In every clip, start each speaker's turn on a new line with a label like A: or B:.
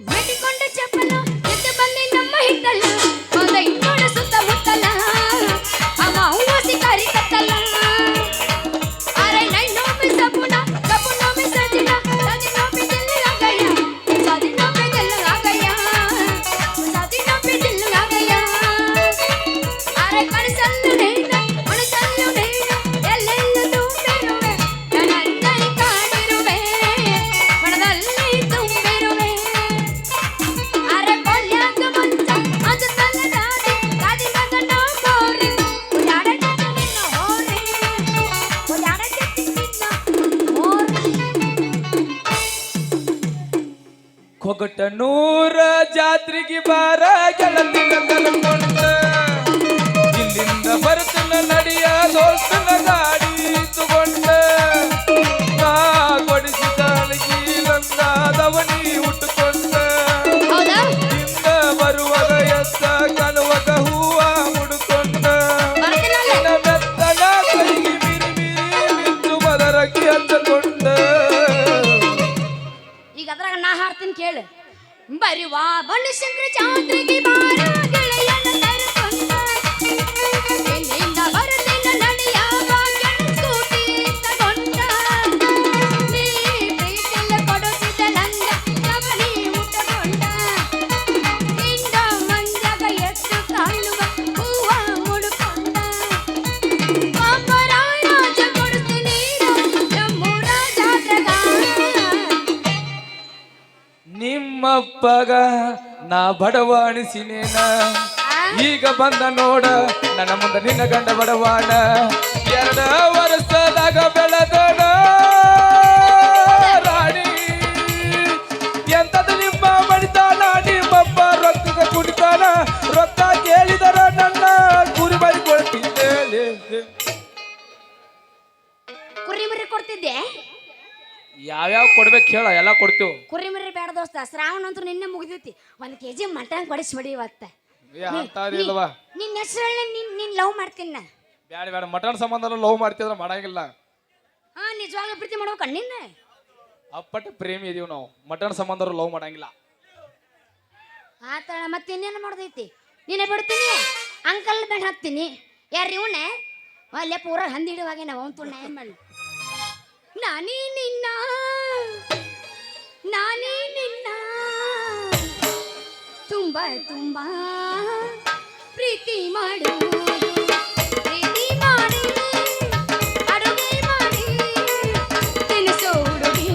A: Ready?
B: ಕೊಗಟನೂರ ಜಾತ್ರೆಗೆ ಬಾರ ನಿಮ್ಮಪ್ಪಗ ನಾ ಬಡವಾಣಿಸಿನೇನ. ಈಗ ಬಂದ ನೋಡ ನನ್ನ ಮುಂದೆ ನಿನ್ನ ಗಂಡ ಬಡವಾಣ ಎರಡ ವರ್ಷದಾಗ ಬೆಳೆದೋಣ ರಾಣಿ. ಎಂತದ ನಿಮ್ಮ ಬಡಿತಾನ ನಿಮ್ಮಪ್ಪ ರೊಕ್ಕದ ಕುಡಿತಾನ? ರೊಕ್ಕ ಕೇಳಿದರ ನನ್ನ ಗುರಿ ಬರಿಕೊಳ್ತಿದ್ದೆ
A: ಕುರಿ ಬರಿ ಕೊಡ್ತಿದ್ದೆ?
B: ಯಾವ್ಯಾವ ಕೊಡ್ಬೇಕು ಹೇಳ ಎಲ್ಲ ಕೊಡ್ತೀವಿ.
A: ಕುರಿ ಮರಿ ಬೇಡ ದೋಸ್ತ ಶ್ರಾವಣ ಅಂತೂ ನಿನ್ನೆ ಮುಗಿದೈತಿ. ಒಂದ್ ಕೆಜಿ ಮಟನ್ ಕೊಡಿಸ್ಬಿಡಿ ಇವತ್ತ.
B: ಏ
A: ನಿನ್ನ ಹೆಸರಲ್ಲಿ ನಿನ್ ನಿನ್ ಲವ್ ಮಾಡ್ತೀನಿ ನಾ.
B: ಬ್ಯಾಡ ಬ್ಯಾಡ ಮಟನ್ ಸಂಬಂಧ ಲವ್ ಮಾಡ್ತಿದ್ರ ಮಾಡಂಗಿಲ್ಲ.
A: ಹಾ ನಿಜವಾಗ್ಲೂ ಪ್ರೀತಿ ಮಾಡ್ಬೇಕ ನಿನ್ನ?
B: ಅಪ್ಪಟ ಪ್ರೇಮಿ ಇದೀವಿ ನಾವು. ಮಟನ್ ಸಂಬಂಧ ಲವ್ ಮಾಡಂಗಿಲ್ಲ.
A: ಆತಳ ಮತ್ತೆ ಇನ್ನೇನು ಮಾಡ್ದೈತಿ? ನೀನೆ ಬಿಡ್ತೀನಿ? ಅಂಕಲ್ ಬೆಣ್ಣ ಹಾಕ್ತೀನಿ. ಯಾರು ಇವನೇ? ಅಲ್ಲೇ ಪೂರ ಹಂದಿಡುವಾಗೆ ನಾವು ಅವನ್ ಏನ್ ಮಾಡಿ ನಾನೇ ನಾನೇ ತುಂಬ ತುಂಬ ಪ್ರೀತಿ ಮಾಡು ಪ್ರೀತಿ ಮಾಡಿ ಅಡುಗೆ ಮಾಡಿ ತಿನಿಸು ಹುಡುಗಿ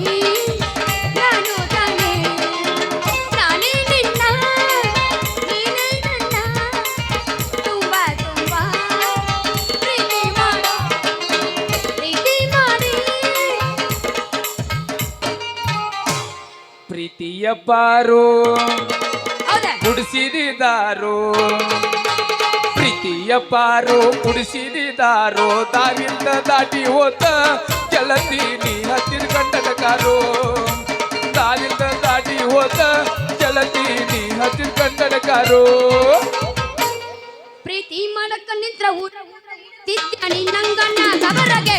A: ನಾನು ತಾನೇ ನಾನೇ ನಿನ್ನ ನೀನೇ ನನ್ನ ತುಂಬ ತುಂಬ ಪ್ರೀತಿ ಮಾಡು ಪ್ರೀತಿ ಮಾಡಿ
B: ಪ್ರೀತಿಯ ಪಾರು
A: ಹೌದಾ
B: ಕುಡಿಸಿದಾರು ಪ್ರೀತಿಯ ಪಾರು ಕುಡಿಸಿದಾರು ತಾವಿಂದ ದಾಟಿ ಹೋತ ಗೆಳತಿ ನೀ ಹತ್ತಿರ ಕಾರು ದಾರಿಯಿಂದ ದಾಟಿ ಹೋತ ಗೆಳತಿ ನೀ ಹತ್ತಿರ ಕಾರು
A: ಪ್ರೀತಿ ಮಾಡಕ್ಕ ನಿಂತ್ರ ಊರ ತಿದ್ದಾಣಿ ನಂಗಣ್ಣ ಗಬರಗೆ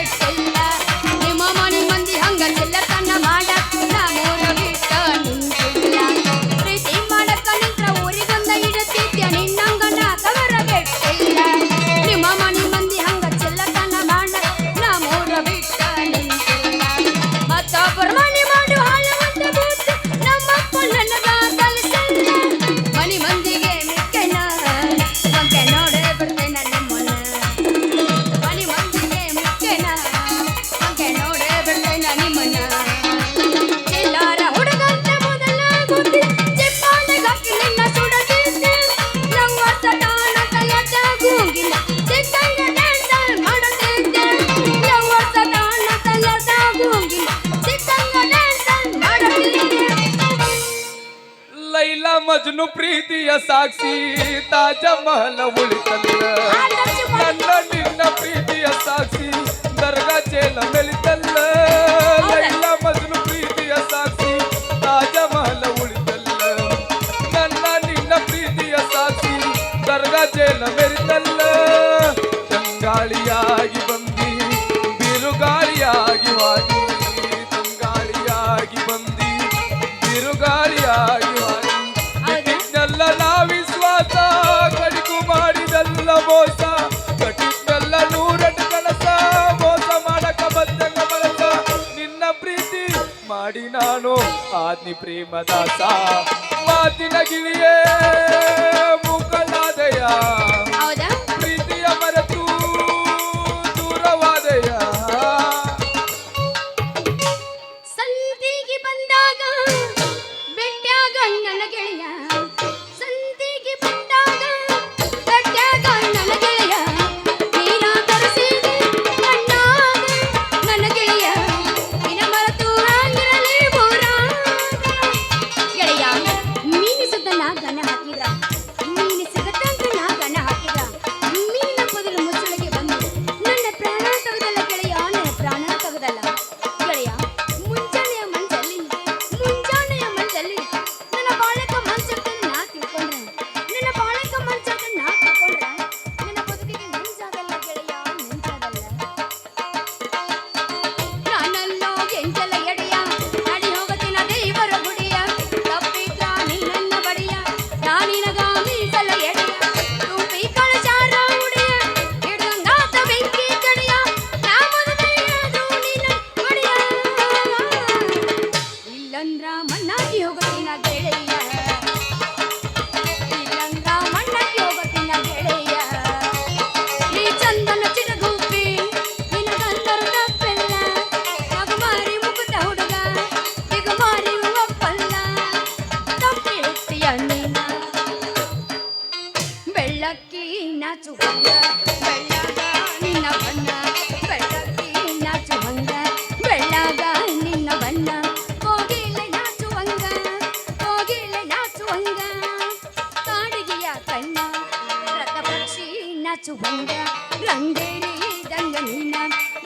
B: ಸಾಕ್ಷಿ, ತಾಜ ಮಹಲ ಉಳಿತಲ್ಲ ನನ್ನ, ನಿನ್ನ ಪ್ರೀತಿಯ ಸಾಕ್ಷಿ, ದರ್ಗಾ ಚೇಲ ಮೆಲಿತಲ್ಲ. ಲೈಲಾ ಮಜ್ನು ಪ್ರೀತಿಯ ಸಾಕ್ಷಿ, ತಾಜ ಮಹಲ ಉಳಿತಲ್ಲ. ನನ್ನ, ನಿನ್ನ ಪ್ರೀತಿಯ ಸಾಕ್ಷಿ, ದರ್ಗಾ ಚೇಲ ಮೆರಿತಲ್ಲ ಆದಿ ಪ್ರೇಮದಾಸ ಮಾತಿನ ಗಿಳಿಯೇ
A: ಮುಖನಾದಯ.
B: ಪ್ರೀತಿಯ
A: ಮರ ನಾಚುವಂಗ ರಂಗೇರಿ ದಂಗ ನೀನ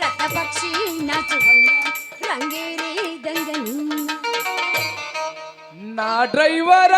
A: ರಥ ಪಕ್ಷಿ ನಾಚುವಂಗ ರಂಗೇರಿ ದಂಗ ನೀನ.
B: ನಾ ಡ್ರೈವರ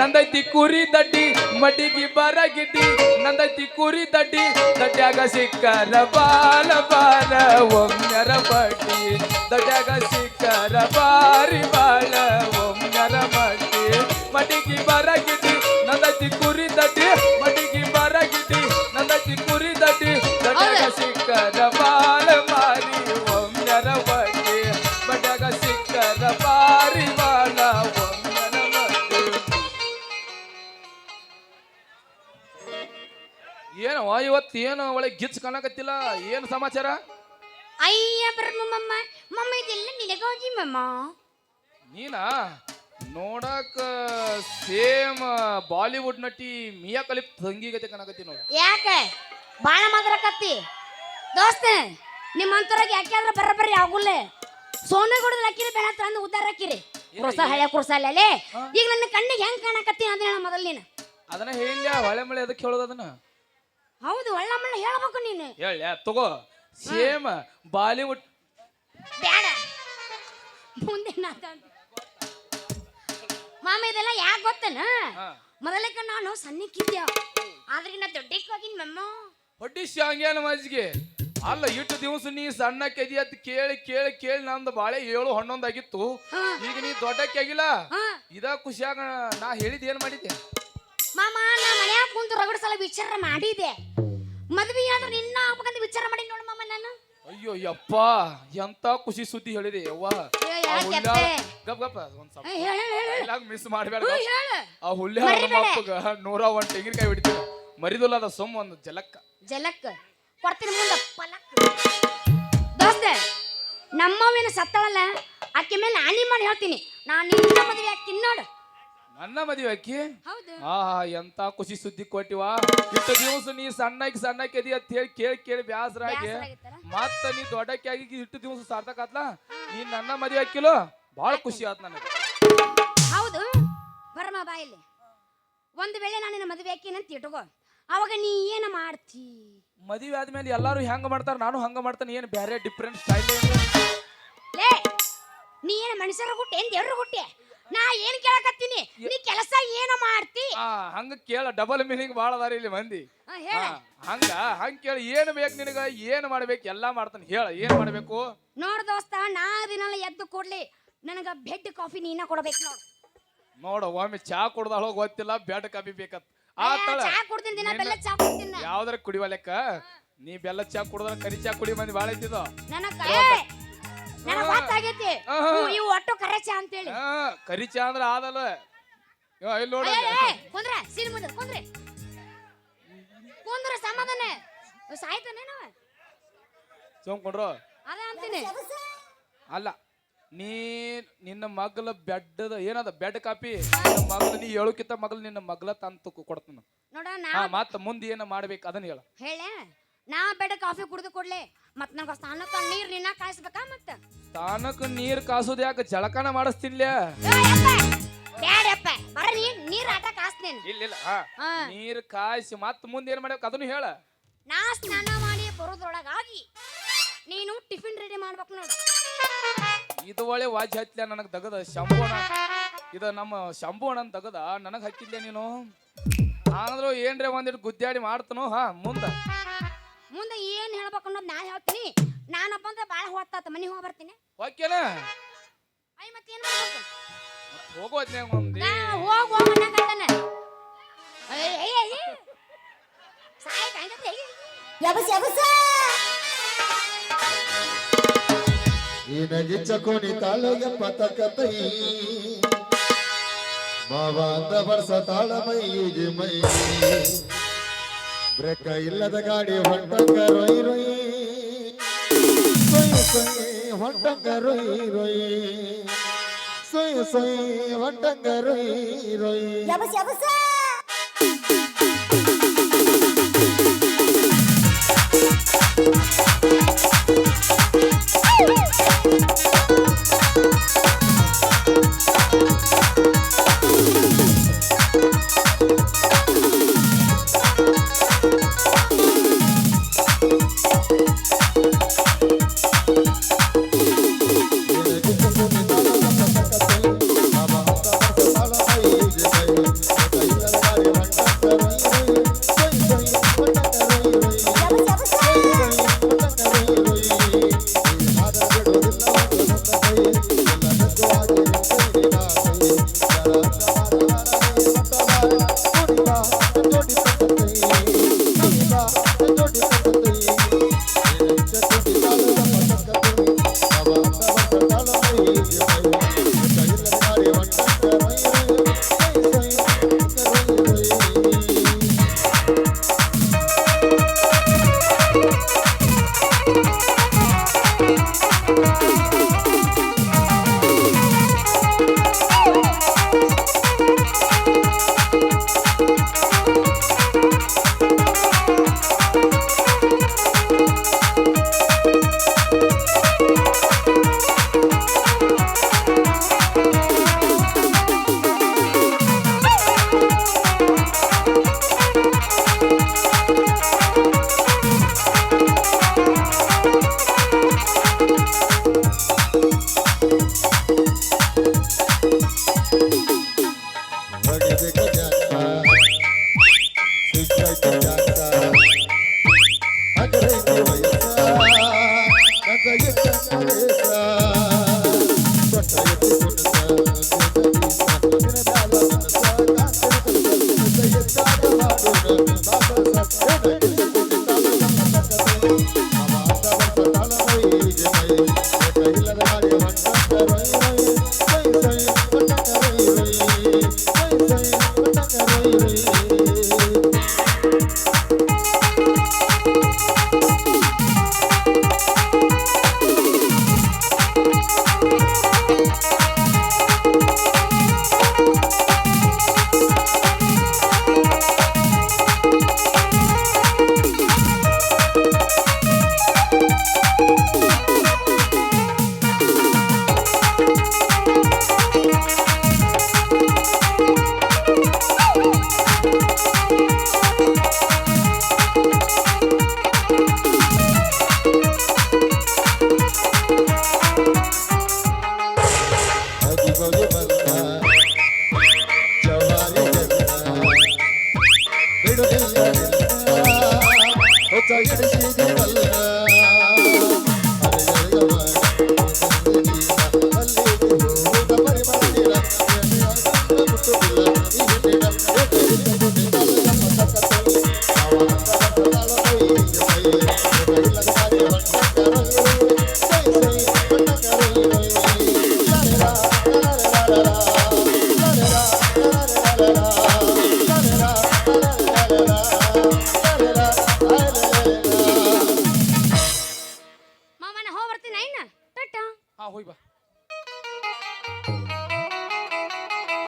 B: ನಂದೈತಿ ಕುರಿ ದಡ್ಡಿ, ಮಡಿಗಿ ಬರ ಗಿಡ್ಡಿ. ನಂದೈತಿ ಕುರಿ ದಡ್ಡಿ, ದಡ್ಡ್ಯಾಗ ಸಿಕ್ಕರ ಬಾಲ ಬಾಲ ಒಮ್ಮೆರ ಬಡ್ಡಿ. ದಡ್ಡ್ಯಾಗ ಸಿಕ್ಕರ ಬಾರಿ ಬಾರ ಕಾಣಕತ್ತಿಲ್ಲ ಏನು ಸಮಾಚಾರ?
A: ಅಯ್ಯ ಬ್ರಹ್ಮಮ್ಮ ಮಮ್ಮ ಇದೆಲ್ಲ ನಿನಗಾಗಿ ಮಮ್ಮ.
B: ನೀನಾ? ನೋಡಕ ಸೇಮ್ ಬಾಲಿವುಡ್ ನಟಿ ಮಿಯಾ ಕಲಿಪ್ ತಂಗಿಗತೆ ಕಾಣಕತ್ತಿ ನೋಡು.
A: ಯಾಕೆ? ಬಾಳ ಮಾತ್ರ ಕತ್ತಿ ದೋಸ್ತ ನಿಮ್ಮ ಅಂತರಾಗ ಯಾಕ್ಯಾದ್ರ ಬರಬರ್ರಿ ಆಗುಲ್ಲ ಆಗುಲ್ಲೇ. ಗುಡದ ಹಾಕಿರಿ ಬೇಡ ತಂದು ಉದ್ದಾರ ಹಾಕಿರಿ. ಕುರ್ಸ ಹಳೆ ಅಲ್ಲೇ ಈಗ ನನ್ನ ಕಣ್ಣಿಗೆ ಹೆಂಗ್ ಕಾಣಕತ್ತಿ ಅಂದ್ರೆ ಮೊದಲು ನೀನು
B: ಅದನ್ನ ಹೇಳಿಲ್ಲ ಹೊಳೆ ಮಳೆ ಅದಕ್ಕೆ ಹೇಳೋದು ಅದನ್ನ?
A: ಹೌದು ಒಳ್ಳಮ್ಮಣ್ಣ ಹೇಳ್ಬೇಕು ನೀನು.
B: ಹೇಳಿ ತಗೋ. ಸೇಮ್ ಬಾಲಿವುಡ್
A: ಬೇಡ ಮುಂದೆ ಮಾಮ ಇದೆಲ್ಲ ಯಾಕೆ ಗೊತ್ತನ? ಮೊದಲೇಕ ನಾನು ಸಣ್ಣಕ್ಕಿದ್ದೆ. ಆದ್ರೆ ನಾ ದೊಡ್ಡಕ್ಕೆ ಹೋಗಿನ್ ಮಮ್ಮ
B: ಹೊಡ್ಡಿಸಿ ಮಜ್ಜಿಗೆ? ಅಲ್ಲ ಇಷ್ಟು ದಿವಸ ನೀ ಸಣ್ಣಕ್ಕೆ ಇದೆಯ ಅಂತ ಕೇಳಿ ಕೇಳಿ ಕೇಳಿ ನಮ್ದು ಬಾಳೆ ಏಳು
A: ಹಣ್ಣೊಂದಾಗಿತ್ತು.
B: ಈಗ ನೀ ದೊಡ್ಡಕ್ಕೆ ಆಗಿಲ್ಲ? ಇದ ಖುಷಿಯಾಗ ನಾ ಹೇಳಿದ ಏನ್ ಮಾಡಿದ್ದೆ?
A: ಮಾಮ ನಾ ಮನ್ಯಾಗ ಕುಂತು ರಗಡ ಸಲ ವಿಚಾರ ಮಾಡಿದೆ. ಮದ್ವೆ ಆದ್ರೆ ನಿನ್ನ ಆಗ್ಬೇಕಂತ ವಿಚಾರ ಮಾಡಿ ನೋಡು ಮಾಮ ನಾನು.
B: ಅಯ್ಯೋ ಯಪ್ಪ ಎಂತ ಖುಷಿ ಸುದ್ದಿ ಹೇಳಿದೆ ಯವ್ವ.
A: ಏ,
B: ಆ
A: ಯಾಕೆ
B: ಹುಲ್ಯಾಳ-
A: ಅಪ್ಪೆ?
B: ಗಪ್ ಗಪ್ ಒಂದ್ ಸ್ವಲ್ಪ
A: ಏ, ಹೇಳು ಹೇಳು
B: ಡೈಲಾಗ್ ಮಿಸ್ ಮಾಡ್ಬೇಡ
A: ಹೇಳು ಹೇಳು.
B: ಆ ಹುಲ್ಲಿ
A: ಮರಿಬೇಡ.
B: ಅಪ್ಪಗ ನೂರ ಒಂದ್ ತೆಂಗಿನಕಾಯಿ ಮರಿದುಲ್ಲ ಅದ ಸೊಮ್ಮ ಒಂದು ಜಲಕ್ಕ.
A: ಜಲಕ್ಕ. ಕೊಡ್ತೀನಿ ಮುಂದೆ ಪಲಕ್. ದೋಸ್ತ ನಮ್ಮವೇನ ಸತ್ತಳಲ್ಲ? ಆಕೆ ಮೇಲೆ ಹಾನಿ ಮಾಡಿ ಹೇಳ್ತೀನಿ. ನಾನು ನಿನ್ನ ಮದುವೆ ಆಕಿನ್ ನೋಡು
B: ನನ್ನ ಮದುವೆ ಅಕ್ಕಿ?
A: ಹೌದು.
B: ಆ ಎಂತ ಖುಷಿ ಸುದ್ದಿ ಕೊಟ್ಟಿವಾ ಇಷ್ಟು ದಿವಸ ನೀ ಸಣ್ಣಕ್ಕೆ ಸಣ್ಣಕ್ಕೆ ಅದಿ ಅಂತ ಹೇಳಿ ಕೇಳಿ ಕೇಳಿ ಬ್ಯಾಸರಾಗಿ.
A: ಮತ್ತೆ?
B: ಮತ್ತ ನೀ ದೊಡ್ಡಕ್ಕೆ ಆಗಿ ಇಷ್ಟು ದಿವಸ ಸಾರ್ಥಕ ಆತ್ಲ? ನೀ ನನ್ನ ಮದುವೆ ಅಕ್ಕಿಲು? ಬಹಳ ಖುಷಿ ಆತ್ ನನಗೆ.
A: ಹೌದು. ಬರಮ್ಮ ಬಾ ಇಲ್ಲಿ. ಒಂದು ವೇಳೆ ನಾನು ನಿನ್ನ ಮದುವೆ ಅಂತ ಇಟ್ಕೋ. ಅವಾಗ ನೀ ಏನು ಮಾಡ್ತಿ?
B: ಮದುವೆ ಆದ್ಮೇಲೆ ಎಲ್ಲಾರು ಹೆಂಗ ಮಾಡ್ತಾರ? ನಾನು ಹಂಗ ಮಾಡ್ತಾನೆ. ಏನು ಬೇರೆ ಡಿಫ್ರೆಂಟ್ ಸ್ಟೈಲ್
A: ಲೇ ನೀ ಏನು ಮನುಷ್ಯರ ಹುಟ್ಟಿ ಏನು ದೇವ್ರ ಹುಟ್ಟಿ? ನಾ ಏನ್ ಕೇಳಕತ್ತೀನಿ? ನೀ ಕೆಲಸ ಏನ ಮಾಡ್ತಿ?
B: ಆ ಹಂಗ ಕೇಳ ಡಬಲ್ ಮೀನಿಂಗ್ ಬಾಳ ಅದಾರಿ ಇಲ್ಲಿ ಮಂದಿ.
A: ಆ, ಹೇಳ.
B: ಹಂಗ ಹಂಗ ಕೇಳಿ ಏನು ಬೇಕು ನಿನಗ? ಏನು ಮಾಡ್ಬೇಕು? ಎಲ್ಲಾ ಮಾಡ್ತಾನೆ. ಹೇಳ ಏನ್ ಮಾಡ್ಬೇಕು?
A: ನೋಡ್ ದೋಸ್ತ ನಾ ದಿನಲ್ಲ ಎದ್ದು ಕೊಡ್ಲಿ ನನಗ ಬೆಡ್ ಕಾಫಿ ನೀನ ಕೊಡ್ಬೇಕು ನೋಡ್.
B: ನೋಡ ಒಮ್ಮೆ ಚಾ ಕುಡ್ದಾಳ ಗೊತ್ತಿಲ್ಲ ಬೆಡ್ ಕಾಫಿ ಬೇಕತ್.
A: ಏ,
B: ಆತಳ
A: ಚಾ ಕುಡ್ತೀನಿ ದಿನ ಬೆಲ್ಲ ಚಾ.
B: ಯಾವ್ದಾರ ಕುಡಿವಲೆಕ್ಕ ನೀ ಬೆಲ್ಲ ಚಾ ಕುಡ್ದ ಕರಿ ಚಾ ಕುಡಿ ಮಂದಿ ಬಾಳ ಐತಿದ
A: ನನಗ ಏ, ನನಗ ಗೊತ್ತಾಗೈತಿ.
B: ಆಹಾ.
A: ಇವು- ಒಟ್ಟು ಕರೆ ಅಂತೇಳಿ.
B: ಹಾ ಕರಿ ಚಾ ಅಂದ್ರ ಆದಲ್ಲ. ಇವ ಇಲ್ಲಿ ನೋಡಿ.
A: ಏ, ಏ, ಕುಂದ್ರೆ ಸೀನ್ ಮುಂದೆ ಕುಂದ್ರೆ. ಕುಂದ್ರೆ ಸಮಾಧಾನ. ಸಾಯ್ತಾನೇನವ
B: ಸೋಮ್ಕೊಂಡ್ರು
A: ಅದೇ ಅಂತೀನಿ.
B: ಅಲ್ಲ ನೀ ನಿನ್ನ ಮಗ್ಲ ಬೆಡ್ದ ಏನದ ಬೆಡ್ ಕಾಪಿ? ನಿನ್ನ ಮಗಳ ನೀ ಹೇಳೋಕಿಂತ ಮಗಳ ನಿನ್ನ ಮಗಳ ತಂತು ಕೊಡ್ತಾನ.
A: ನೋಡ ನಾ
B: ಹಾ ಮತ್ತ ಮುಂದೆ ಏನ ಮಾಡ್ಬೇಕು ಅದನ್ನ ಹೇಳ.
A: ಹೇಳ ನಾ ಬೆಡ್ ಕಾಫಿ ಕುಡಿದು ಕೊಡ್ಲೆ ಮತ್ ನಂಗ ಸ್ನಾನ ನೀರ್ ನಿನ್ನ ಕಾಯಿಸ್ಬೇಕಾ
B: ತಾನಕ್ ನೀರ್ ಕಾಸೋದ್ ಯಾಕೆ ಜಳಕನ ಮಾಡಿಸ್ತಿಲ್ಲ
A: ಬ್ಯಾಡಪ್ಪ ಬರ ನೀರ್ ಆಟ ಕಾಸ್ನೇನು
B: ಇಲ್ಲ ಇಲ್ಲ. ಹಾ.
A: ಹಾ.
B: ನೀರ್ ಕಾಯಿಸಿ ಮತ್ ಮುಂದೆ ಏನ್ ಮಾಡ್ಬೇಕು? ಅದನ್ನು ಹೇಳ.
A: ನಾ ಸ್ನಾನ ಮಾಡಿ ಬರೋದ್ರೊಳಗಾಗಿ ನೀನು ಟಿಫಿನ್ ರೆಡಿ ಮಾಡ್ಬೇಕು ನೋಡು.
B: ಇದು ಒಳ್ಳೆ ವಾಜ್ ಹತ್ಲ ನನಗ್ ದಗದ ಶಂಭೋಣ ಇದು ನಮ್ಮ ಶಂಭೋಣ ತಗದ ನನಗ್ ಹಾಕಿದ್ಲೆ ನೀನು? ಆದ್ರೂ ಏನ್ರೆ ಒಂದಿಟ್ಟು ಗುದ್ದಾಡಿ ಮಾಡ್ತನು? ಹಾ ಮುಂದ.
A: ಮುಂದೆ ಏನ್ ಹೇಳ್ಬೇಕು ಅನ್ನೋದು ನಾ ಹೇಳ್ತೀನಿ. ನಾನಪ್ಪ ಅಂದ್ರೆ ಬಾಳ ಹೊತ್ತಾತ ಮನೆ ಹೋಗಿ ಬರ್ತೀನಿ.
B: ಓಕೆನ
A: ಐ ಮತ್ತೇನ್ ಮಾಡ್ಬೇಕು?
B: ಹೋಗೋತ್ನ್ಯಾಗ ಒಂದಿ
A: ನಾ ಹೋಗ್ ಹೋಗ್ ಅನ್ನಕತ್ತಾನ ಏಯ್, ಏಯ್, ಏಯ್. ಸಾಯ್ ಕಾಯ್ದತ್ತೆ, ಏಯ್.
C: ನಿನಗಿಚ್ಚ ಕುಣಿತಾಳಗೆ ಪತಕತೈ. ಮಾವಾಂದ ವರ್ಷ ತಾಳಮೈಗೆ ಮೈ. ಬ್ರೇಕ ಇಲ್ಲದ ಗಾಡಿ ಹೊಂಟಂಗ ರೊಯ್ ರೊಯ್. ಸೊಯ್ ರೊಯ್ ರೊಯ್ ಸೊಯ್ ಸೊಯ್ ಹೊಂಟಂಗ ರೊಯ್ ರೊಯ್ ನಿನಗಿಚ್ಚ